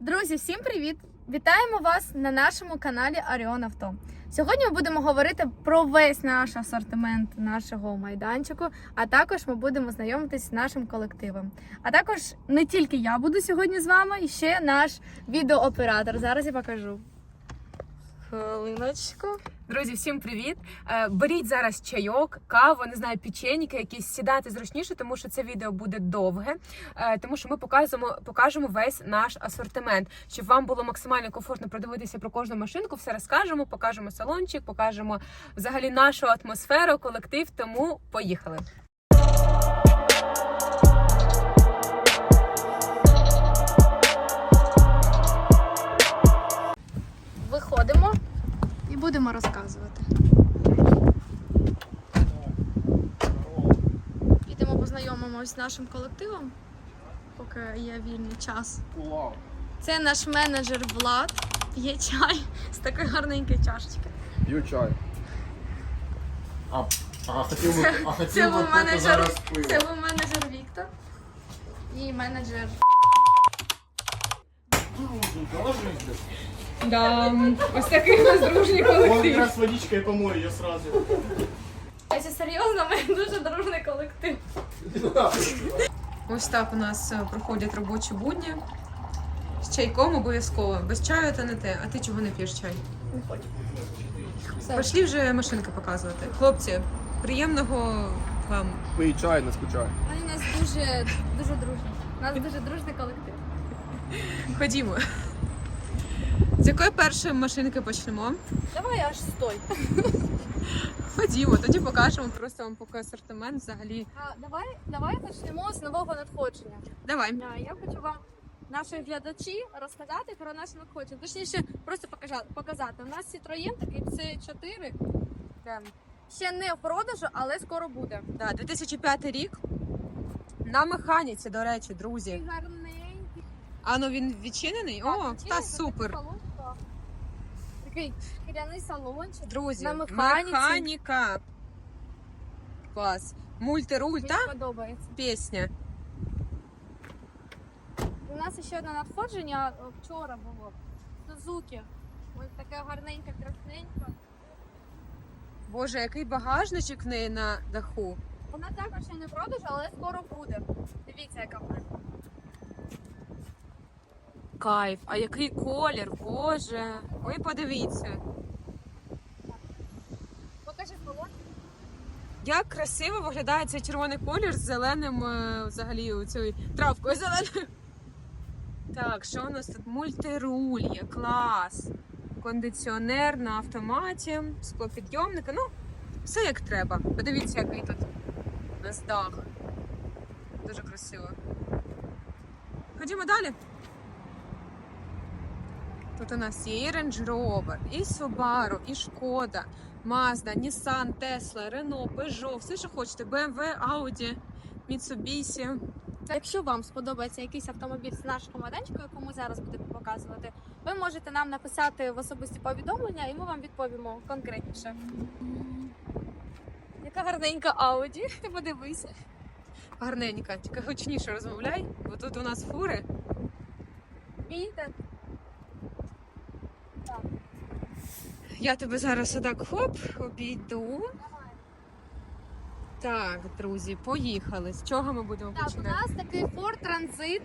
Друзі, всім привіт! Вітаємо вас на нашому каналі Аріон Авто. Сьогодні ми будемо говорити про весь наш асортимент нашого майданчику, а також ми будемо знайомитись з нашим колективом. А також не тільки я буду сьогодні з вами, ще наш відеооператор. Зараз я покажу. Хвилиночку. Друзі, всім привіт! Е, Беріть зараз чайок, каву, не знаю, печеньки, якісь сідати зручніше, тому що це відео буде довге, е, тому що ми покажемо, покажемо весь наш асортимент, щоб вам було максимально комфортно продивитися про кожну машинку. Все розкажемо, покажемо салончик, покажемо взагалі нашу атмосферу, колектив. Тому поїхали. З нашим колективом, поки є вільний час. Це наш менеджер Влад. П'є чай з такої гарненької чашечки. П'ю чай. А, а хотів би, а хотів Це би був менеджер. зараз пиво. Це був менеджер Віктор. І менеджер. Да, ось такий у нас дружній Вон якраз водичка і помою її сразу. Якщо серйозно, ми дуже дружний колектив. Ось так у нас е, проходять робочі будні. З чайком обов'язково. Без чаю це не те. А ти чого не п'єш чай? Не хочу. Пішли вже машинки показувати. Хлопці, приємного вам. Пий чай, не скучай. Вони у нас дуже, дуже дружні. У нас дуже дружний колектив. Ходімо. З якої першої машинки почнемо? Давай аж стой. Ходімо, тоді покажемо просто вам поки асортимент взагалі. А, давай, давай почнемо з нового надходження. Давай. А, Я хочу вам, наші глядачі, розказати про наше надходження. Точніше, просто покажа- показати. У нас Citroën такий C4. Де? Ще не в продажу, але скоро буде. Да, 2005 рік. На механіці, до речі, друзі. Такий гарненький. А ну він відчинений? О, Так, та такий супер. салон. Такий шкіряний салончик. Друзі, На механіці. механіка. Клас. Мультируль, Мені подобається. Пісня. У нас ще одне надходження вчора було. Сузуки. Ось таке гарненьке, красненьке. Боже, який багажничок в неї на даху. Вона також ще не в продажу, але скоро буде. Дивіться, яка вона. Кайф, а який колір, боже. Ви подивіться. Покажи салон. Як красиво виглядає цей червоний колір з зеленим е, взагалі цією травкою зеленою. Так, що у нас тут? Мультируль клас. Кондиціонер на автоматі, склопідйомники. Ну, все як треба. Подивіться, який тут у нас дах. Дуже красиво. Ходімо далі. Тут у нас є і Range Rover, і Subaru, і Шкода, Mazda, Nissan, Tesla, Renault, Peugeot, все, що хочете, BMW, Audi, Mitsubishi. Якщо вам сподобається якийсь автомобіль з нашого майданчика, яку ми зараз будемо показувати, ви можете нам написати в особисті повідомлення, і ми вам відповімо конкретніше. Яка гарненька Ауді, ти подивися. Гарненька, тільки гучніше розмовляй, бо тут у нас фури. Бійте. Я тебе зараз отак хоп, обійду. Так, друзі, поїхали. З чого ми будемо Так, у нас такий Ford Transit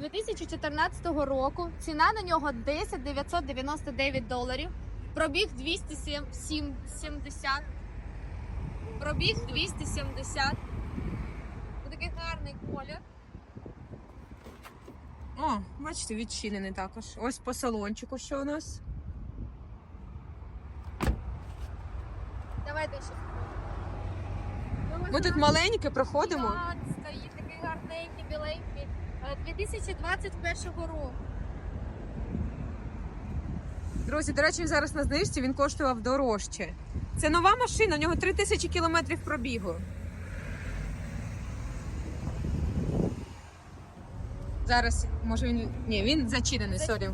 2014 року. Ціна на нього 10 999 доларів. Пробіг 270. Пробіг 270. Ось Такий гарний колір. О, бачите, відчинений також. Ось по салончику, що у нас. Давайте ще. Ми тут маленьке проходимо. Так, стоїть такий гарненький, біленький. Е, 2021 року. Друзі, до речі, зараз на знижці він коштував дорожче. Це нова машина, у нього 3000 кілометрів пробігу. Зараз, може він. Ні, він зачинений, сорі.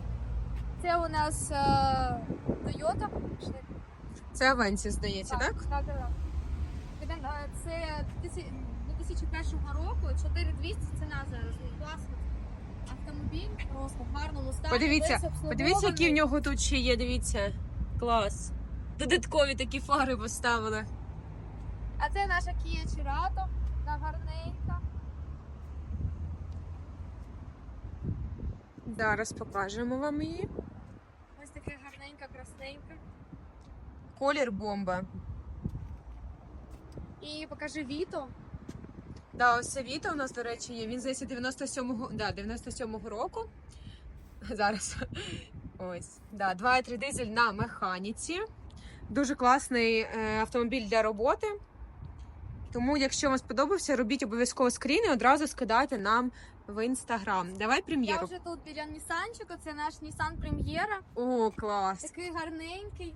Це у нас е, Toyota. Це Авенсі, здається, так? Так, так, так. Е, Це 2001 року, 4200 ціна зараз. Класно. Автомобіль просто в гарному Подивіться, подивіться, які в нього тут ще є. Дивіться. Клас. Додаткові такі фари поставили. А це наша Kia Cerato, на гарненька. Зараз покажемо вам її. Ось така гарненька, красненька. Колір бомба. І покажи Віто. Да, ось це Віта у нас, до речі, є. Він здається 97-го, да, 97-го року. Зараз. Ось. Да, 2,3 дизель на механіці. Дуже класний е, автомобіль для роботи. Тому, якщо вам сподобався, робіть обов'язково скрін і одразу скидайте нам в інстаграм. Давай прем'єру. Я вже тут біля Нісанчику, це наш Nissan Прем'єра. О, клас. Такий гарненький.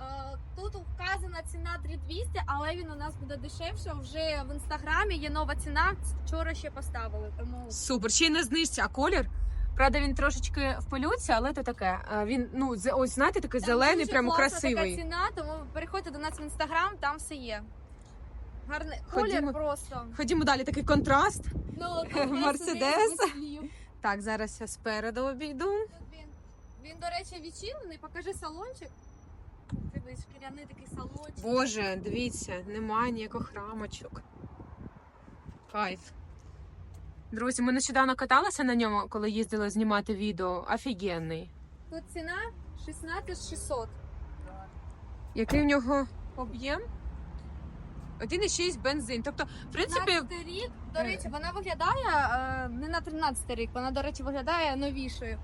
Е, Тут вказана ціна 3200, але він у нас буде дешевше. Вже в інстаграмі є нова ціна. Вчора ще поставили. Тому Супер. Ще й не знижся, а колір. Правда, він трошечки в пилюці, але то таке. Він, ну, ось знаєте, такий Там зелений, дуже прямо класна красивий. Така ціна, тому переходьте до нас в інстаграм, там все є. Гарний Ходімо. колір просто. Ходімо далі, такий контраст. Ну, Мерседес. Мерседес. Так, зараз я спереду обійду. Тут він. Він, до речі, відчинений. Покажи салончик. Дивись, шкіряний такий салончик. Боже, дивіться, немає ніяких рамочок. Кайф. Друзі, ми нещодавно каталися на ньому, коли їздили знімати відео. Офігенний. Тут ціна 16600. Який в нього об'єм? 1,6 бензин. Тобто, в принципі, 13 рік, до речі, вона виглядає е, не на 13 рік, вона, до речі, виглядає новішою.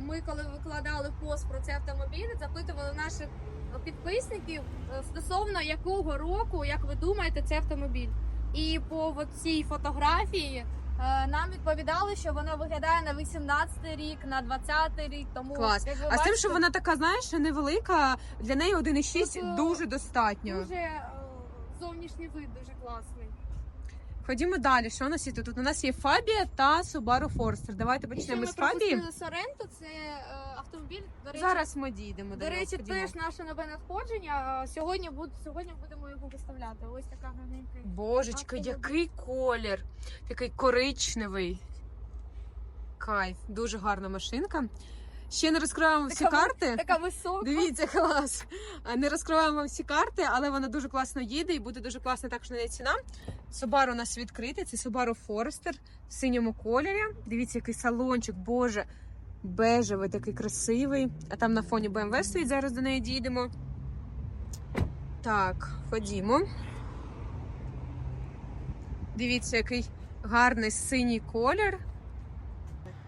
Ми, коли викладали пост про цей автомобіль, запитували наших підписників е, стосовно якого року, як ви думаєте, цей автомобіль. І по цій фотографії е, нам відповідали, що вона виглядає на 18 рік, на 20 рік. Тому Клас. як ви а з тим, бачите, що вона така, знаєш, невелика, для неї 1,6 Тут, дуже достатньо. дуже е, зовнішній вид дуже класний. Ходімо далі. Що у нас є тут? Тут у нас є Фабія та Subaru Forester. Давайте почнемо з Фабії. Соренто, це е, автомобіль. До речі, Зараз ми дійдемо До до речі. Ходімо. теж наше нове надходження. Сьогодні буд, сьогодні будемо його виставляти. Ось така гарненька. Божечка, Автомобіль. який колір! Такий коричневий. Кайф, дуже гарна машинка. Ще не розкриваємо всі Така карти. Така висока. Дивіться, клас. Не розкриваємо всі карти, але вона дуже класно їде і буде дуже класна також на неї ціна. Subaru у нас відкритий, це Subaru Forester в синьому кольорі. Дивіться, який салончик, боже, бежевий, такий красивий. А там на фоні BMW стоїть, зараз до неї дійдемо. Так, ходімо. Дивіться, який гарний синій колір.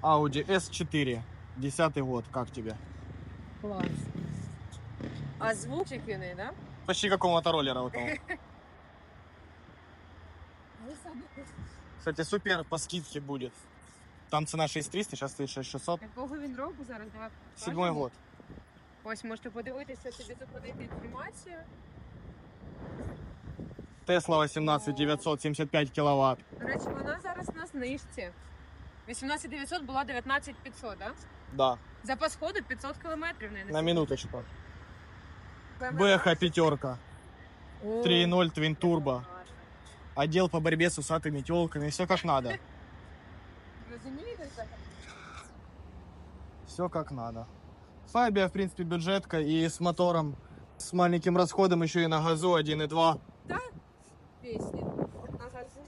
Audi S4. Десятый год, как тебе? Клас. А звук який, да? Почти как у мотороллера вот того. Кстати, супер по скидке будет. Там цена 6300, сейчас стоит 6600. Якого він року зараз? Давай Седьмой покажемо. год. Ось можете подивитися собі заходити інформацію. Тесла 18 975 киловатт. До речі, вона зараз на знижці. 18900 була 19500, да? Да, Запас ходу 500 кілометрів. не на минуточку. BMW. Бэха пятерка. О, 3.0 Twin Turbo. Отдел по борьбе с усатыми телками. Все как надо. Розумієте? це? Все как надо. Фабия, в принципе, бюджетка и с мотором с маленьким расходом еще и на газу 1.2. Пісні. На газу.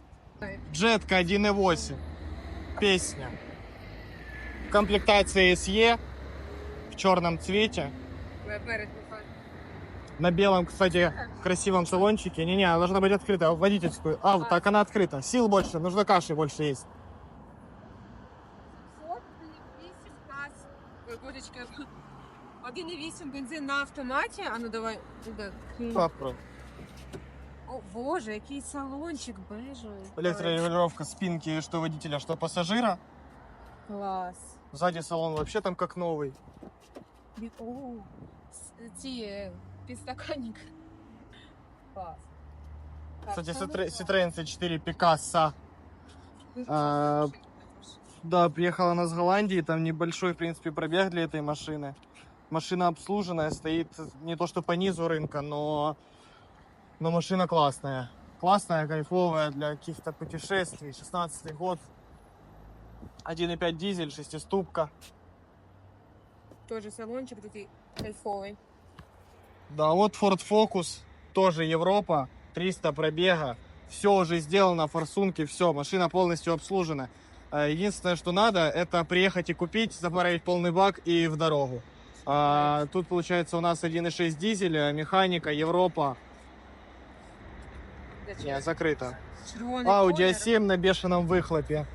Джетка 1.8. Песня. Комплектация SE в черном цвете. На белом, кстати, красивом салончике. Не-не, она должна быть открыта. Водительскую. А, А. так она открыта. Сил больше, нужно каши больше есть. 48 газ. Ой, божечки. 1,8 бензин на автоматі. А ну давай. Открой. О, боже, який салончик бежевий. Электрорегулировка спинки, что водителя, что пассажира. Клас. Сзади салон вообще там как новый. О, ці е, підстаканник. Клас. Кстати, Citroёn C4 Picasso. А, Да, приехала она с Голландии, там небольшой, в принципе, пробег для этой машины. Машина обслуженная, стоит не то что по низу рынка, но, но машина классная. Классная, кайфовая для каких-то путешествий. 16 год. 1.5 дизель, шестиступка. Тоже салончик такий кайфовий. Да, вот Ford Focus, тоже Европа, 300 пробега. Все уже сделано, форсунки, все, машина полностью обслужена. Э, Единственное, что надо, это приехать и купить, заправить полный бак и в дорогу. А, тут получается у нас 1.6 дизель, механика, Европа. Не, закрыто. Червоний Audi колір. A7 на бешеном выхлопе.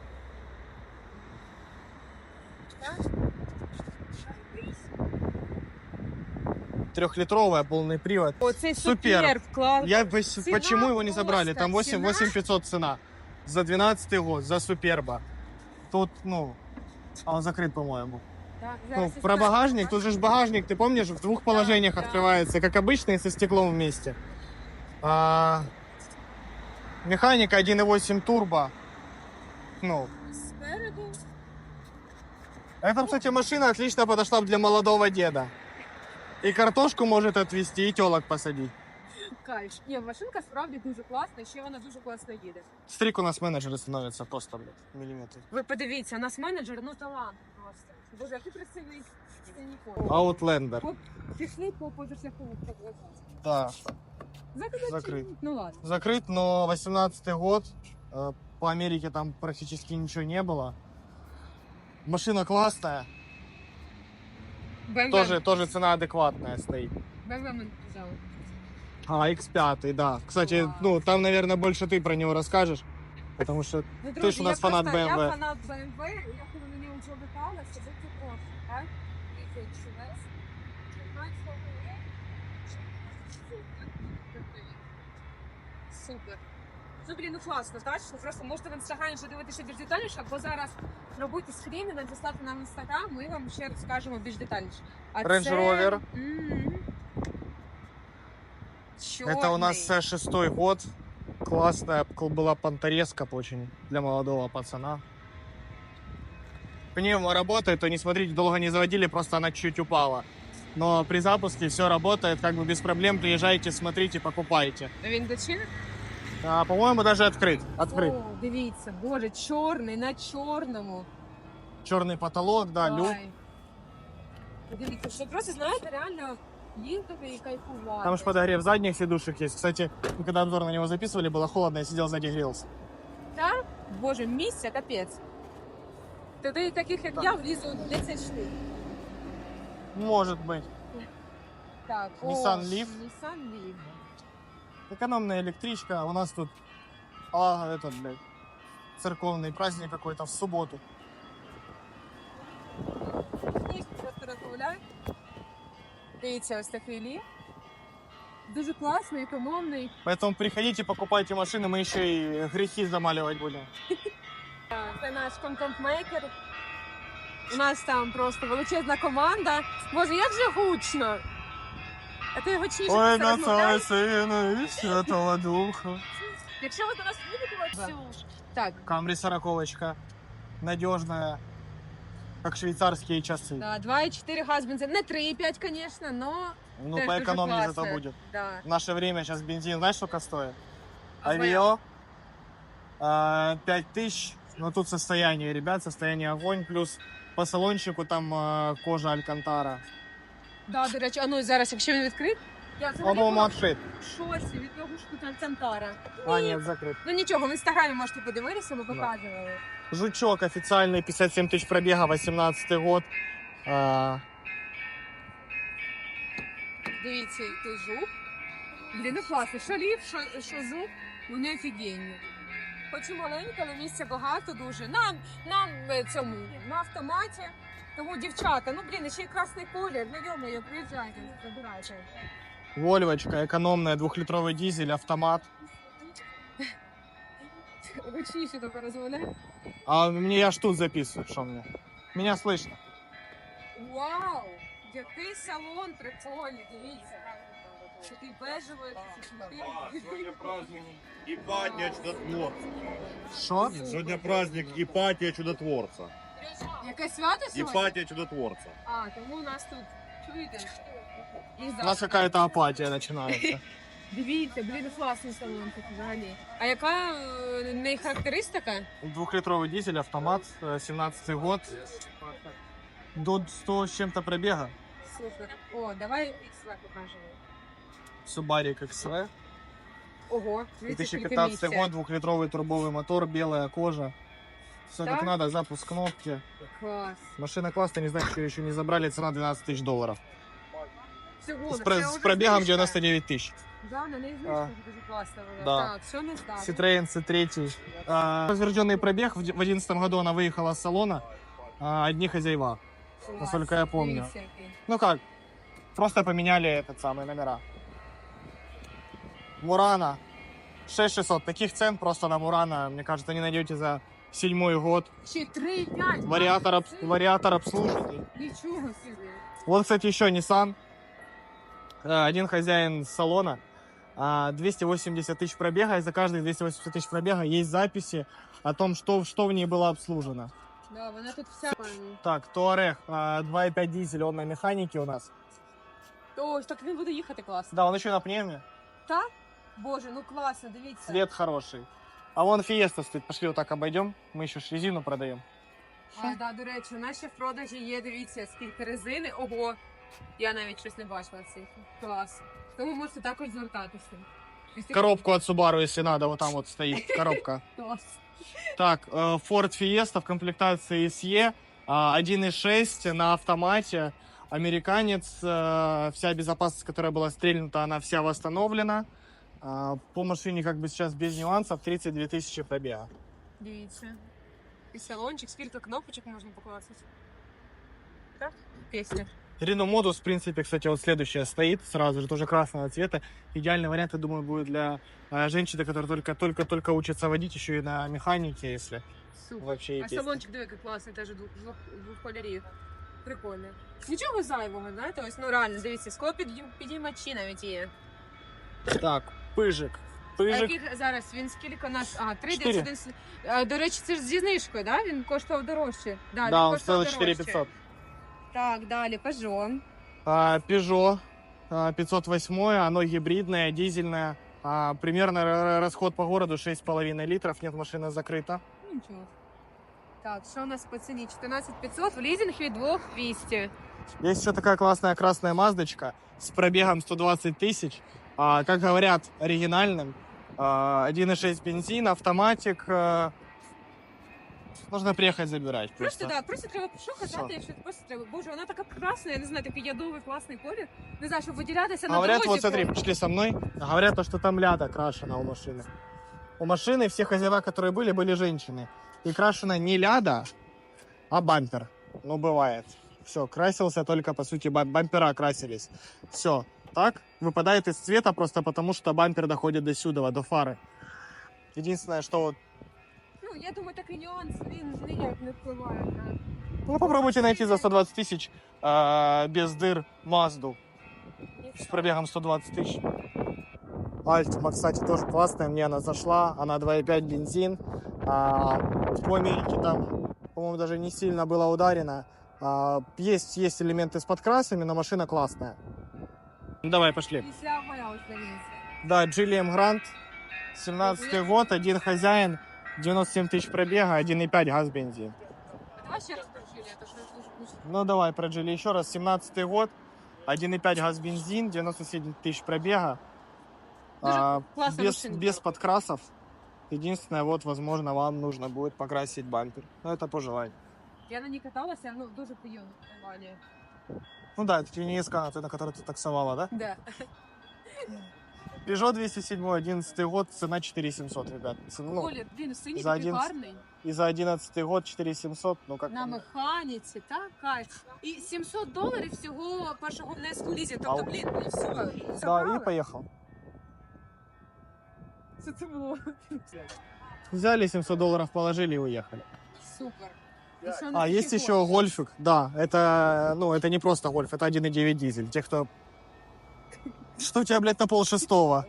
Трехлитровая, полный привод. Оцей Супер. супер, клас. Я Цена почему его не забрали? Там 8, цена. 8500 цена. За 12 год, за Суперба. Тут, ну, а он закрыт, по-моему. Так, Ну, про багажник, тут же ж багажник, ты помнишь, в двух положениях да. открывается, как обычно, и со стеклом вместе. А, механика 1.8 турбо. Ну, Спереду. эта, кстати, машина отлично подошла бы для молодого деда. И картошку может отвезти, и телок посадить. Кайф. Ні, машинка справді дуже класна, ще вона дуже класно їде. Стрик у нас менеджеры становятся просто, блядь, миллиметры. Ви подивіться, у нас менеджер, ну талант просто. Боже, який красивий синій Аутлендер. Пішли по позашляхову прогресу. Да, Закрит. Закрит. Ну ладно. закрыт, но 18 год. Э, По Америке там практически ничего не было. Машина классная, BMW. тоже, тоже цена адекватная стоит. BMW взяли. А, X5, да. Кстати, Вау. ну, там, наверное, больше ты про него расскажешь. Потому что Ну, Ти ж у нас фанат BMW. Я фанат BMW, я коли на нього вже летала, це це просто, так? Супер. Ну, блін, ну класно, точно. Просто можете в інстаграмі подивитися більш детальніше, або зараз робити скрін і надіслати нам в інстаграм, ми вам ще розкажемо більш детальніше. А Range це- Rover. М. это у нас Чорний. э, шестой год. Классная кл- была понтореска очень для молодого пацана. Пневмо работает, то не смотрите, долго не заводили, просто она чуть упала. Но при запуске все работает, как бы без проблем. Приезжайте, смотрите, покупайте. Він дочинить? А, по-моему, даже открыт. Открыт. О, дивіться, боже, чорний на чорному. Черный потолок, да, люк. Ай. Дивіться, що просто знаєте, реально їздити і кайфувати. Там же подогрев задних сидушек есть. Кстати, мы когда обзор на него записывали, было холодно, я сидел сзади грелся. Так? Боже, місця капець. Туди таких, як Так. я, влізу 10 штук. Может быть. Так, Nissan о, Leaf. Nissan Leaf. Экономная электричка. У нас тут, а, этот, блядь, церковный праздник какой-то в субботу. Книжки просто розмовляю. Дивіться, ось такий ліфт. Дуже класний, економний. Поэтому приходите, покупайте машины, мы еще и грехи замаливать будем. Це наш контент-мейкер. У нас там просто величезна команда. Боже, як же гучно. А ти гучніше Ой, просто на розмовляєш? Сына и Святого Духа. Якщо ви до нас їдете, всю. Так, Камри сороковочка. Надежная, как швейцарские часы. да, 2,4 газ бензин. Не 3,5, конечно, но Ну, Теж дуже поэкономнее классно. зато будет. да. В наше время сейчас бензин, знаешь, сколько стоит? А Авио. а, 5 тысяч. Но тут состояние, ребят, состояние огонь. Плюс по салончику там а, кожа Алькантара. Да, до речі, а ну зараз, якщо він відкрит, я взагалі По-моему, була открыт. в шоці від того, що тут Алькантара. А, нет, закрыт. Ну нічого, в інстаграмі можете подивитися, ми показували. Жучок официальный, 57 тысяч пробега, 18 год. А, Дивіться, який жук. Блін, ну класно. Що лів, що, що зуб, вони офігенні. Хоч і маленька, але місця багато дуже. Нам, нам е, цьому, на автоматі. Тому дівчата, ну блін, ще й красний колір, ну йому, приїжджайте, забирайте. Вольвочка, экономная, двухлитровый дизель, автомат. Гучніше тільки розмовляй. А мне я ж тут записываю, что мне. Меня слышно. Вау! Який салон прикольний, дивіться. Такий бежевий, такий праздник Ипатия Чудотворца. Что? Сегодня праздник Ипатия Чудотворца. Яке свято сьогодні? Ипатия Чудотворца. А, тому у нас тут, чуєте? І У нас какая-то апатия начинается. Дивіться, блін, класний салон тут взагалі. А яка е, не характеристика? Двухлитровый дизель, автомат, э, 17 год. до 100 с чем-то пробега. Супер. О, давай XV покажемо. Субарик XV. Ого, дивіться, скільки 2015 місця. год, двухлитровый турбовый мотор, белая кожа. Все Да? как надо, запуск кнопки. Клас. Машина классная, не знаю, что еще не забрали, цена 12 тысяч долларов. Всього, С, ну, про- це с вже пробегом знижка. 99 тысяч. Да, на неї А. знижка дуже класна була. Да. Так, що не стало? Citroёn C3. А, Подтвержденный пробег, в 2011 году она выехала с салона. А, одни хозяева. Клас. насколько я помню. Дивіться, який. Ну как, просто поменяли этот самый номера. Мурана. 6600. Таких цен просто на Мурана, мне кажется, не найдете за седьмой год. Ще 3,5. Вариатор, об- вариатор обслуживания. Нічого собі. Вот, кстати, еще Nissan. Э, Один хозяин салона. а, 280 тысяч пробега, и за каждые 280 тысяч пробега есть записи о том, что, что в ней было обслужено. Да, вона тут вся. Так, Туарег, а, 2.5 дизель, он на механике у нас. Ось, так він буде їхати класно. Да, он еще на пневме, Так? Боже, ну класно, дивіться. цвет хороший. А вон Фиеста стоит, пошли вот так обойдем, мы еще ж резину продаем. А, да, до речі, у нас ще в продажі є, дивіться, скільки резини. Ого, я навіть щось не бачила цих. Клас. Тому можете також звертатися. Якщо- Коробку от Subaru, если надо, вот там вот стоит коробка. Клас. Так, э, Ford Fiesta в комплектации SE, а, 1.6 на автомате, американец, э, вся безопасность, которая была стрельнута, она вся восстановлена. А, По машине как бы сейчас без нюансов 32 тысячи пробега. Дивіться. І салончик, скільки кнопочок можна покласти. Так? Пісня. Renault Modus, в принципе, кстати, вот следующая стоит сразу же, тоже красного цвета. Идеальный вариант, я думаю, будет для э, женщины, которая только-только-только учится водить, еще и на механике, если Супер. вообще А есть. салончик, диви, який класний, теж двох, двох, двох кольорів. Прикольно. Нічого зайвого, знаєте, ось ну реально, дивіться, скло підіймачі навіть є. Так, Пыжик. А Пыжик. яких зараз він скільки нас. А, 3 Чотири. 9 а, До речі, це ж зі знижкою, да? Він коштував дорожче. Да, Да, він он коштував стоил дорожче. 4500. Так, далі, Peugeot. А, Peugeot а, 508, оно гибридное, дизельное. А, Примерно р- расход по городу 6,5 литров. Нет, машина закрыта. Ну, Нічого. Так, що у нас по ціні? 14500 в лізинг від 2200. Есть еще такая классная красная маздочка с пробегом 120 тысяч. А, Как говорят, оригинальным. А, 1,6 бензин, автоматик. а, Нужно приехать забирать. Просто, Просто. да, просто треба що казати, Все. якщо просто треба. Боже, вона така красна, я не знаю, такий ядовий класний колір. Не знаю, щоб виділятися на Говорят, дорозі. вот смотри, то- пошли со мной. Говорят, то, что там ляда крашена у машины. У машины все хозяева, которые были, были женщины. И крашена не ляда, а бампер. Ну, бывает. Все, красился только, по сути, бам- бампера красились. Все. Так выпадает из цвета просто потому, что бампер доходит до сюда, до фары. Единственное, что вот... Ну, я думаю, такий нюанс, він ніяк не впливає на... Ну, попробуйте найти за 120 тысяч э, без дыр Мазду. с пробегом 120 тысяч. Альтима, кстати, тоже классная, мне она зашла. Она 2,5 бензин. А, по Америке там, по-моему, даже не сильно была ударена. А, есть, есть элементы с подкрасами, но машина классная. Ну, Давай, пошли. Після моя ось дивіться. Да, GLM Grand, 17 год, один хозяин, 97 тысяч пробега, 1,5 газ бензин. Давай ще раз прожили, а то що я слушаю. Ну давай, про Джили еще раз. 17 год, 1,5 газ бензин, 97 тысяч пробега. Дуже А, классная без, машина. без подкрасов. Единственное, вот, возможно, вам нужно будет покрасить бампер. Но это по желанию. Я на ній каталася, ну дуже приємна компанія. Ну да, это не Искана, ты на которой ты таксовала, да? Да. Peugeot 207, 11 год, цена 4700, ребят. Цена, Ну, Колір, він синій за такий 11 гарний. и за 11 год 4700, ну как... На вам? механіці, так, кайф. І 700 доларів всього першого внеску лізі. Тобто, Ау. блін, ну все, Да, забрали. и поехал. Це це було Взяли 700 долларов, положили и уехали. супер. А, есть еще гольфик. Да, это, ну, это не просто гольф, это 1.9 дизель. Те, кто... Что у тебя, блядь, на пол шестого?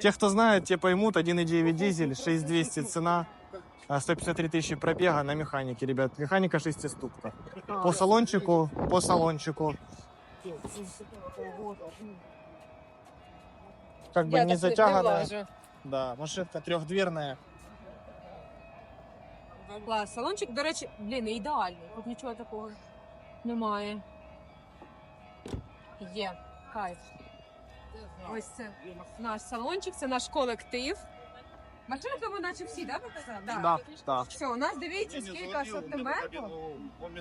Те, кто знает, те поймут. 1.9 дизель, 6200 цена. а 153 тысячи пробега на механике, ребят. Механика шестиступка. По салончику, по салончику. Как бы Я не влажу. Да, машинка трехдверная. Клас. Салончик, до речі, блін, ідеальний. Тут нічого такого. Немає. Є. Кайф. Ось це наш салончик, це наш колектив. Машини тому наче всі, да, ви казали? Да, да. Все, у нас дивіться, скільки асортименту.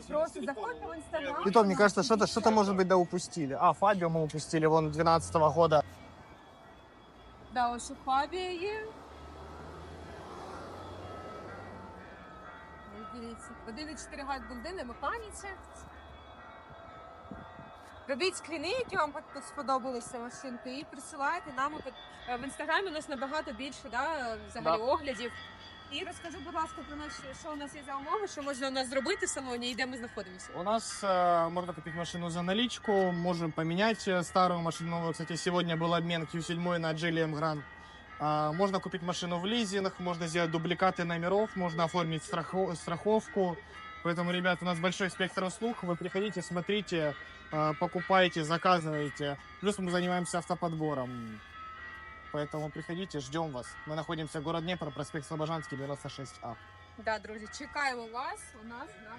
Просто заходьте в інстаграм. И то, мне кажется, что-то что может быть да упустили. А, Фабио мы упустили, вон 12 года. Да, ось у Фабія є. Ось Дивіться, 1,4 газ бензини, механіці. Робіть скріни, які вам тут сподобалися машинки, і присилайте нам. От, е, В інстаграмі у нас набагато більше да, взагалі Да. оглядів. І розкажи, будь ласка, про нас, що у нас є за умови, що можна у нас зробити в салоні і де ми знаходимося. У нас э, можно купить машину за наличку, можем поменять э, старую машину. новую. Кстати, сегодня был обмен Q7 на Geely Emgrand. А, можно купить машину в лизинг, можно сделать дубликаты номеров, можно оформить страхо- страховку. Поэтому, ребят, у нас большой спектр услуг. Вы приходите, смотрите, э, покупайте, заказывайте. Плюс мы занимаемся автоподбором. Поэтому приходите, ждем вас. Мы находимся в город Днепр, проспект Слобожанский, 96А. Да, друзі, чекаємо вас у нас на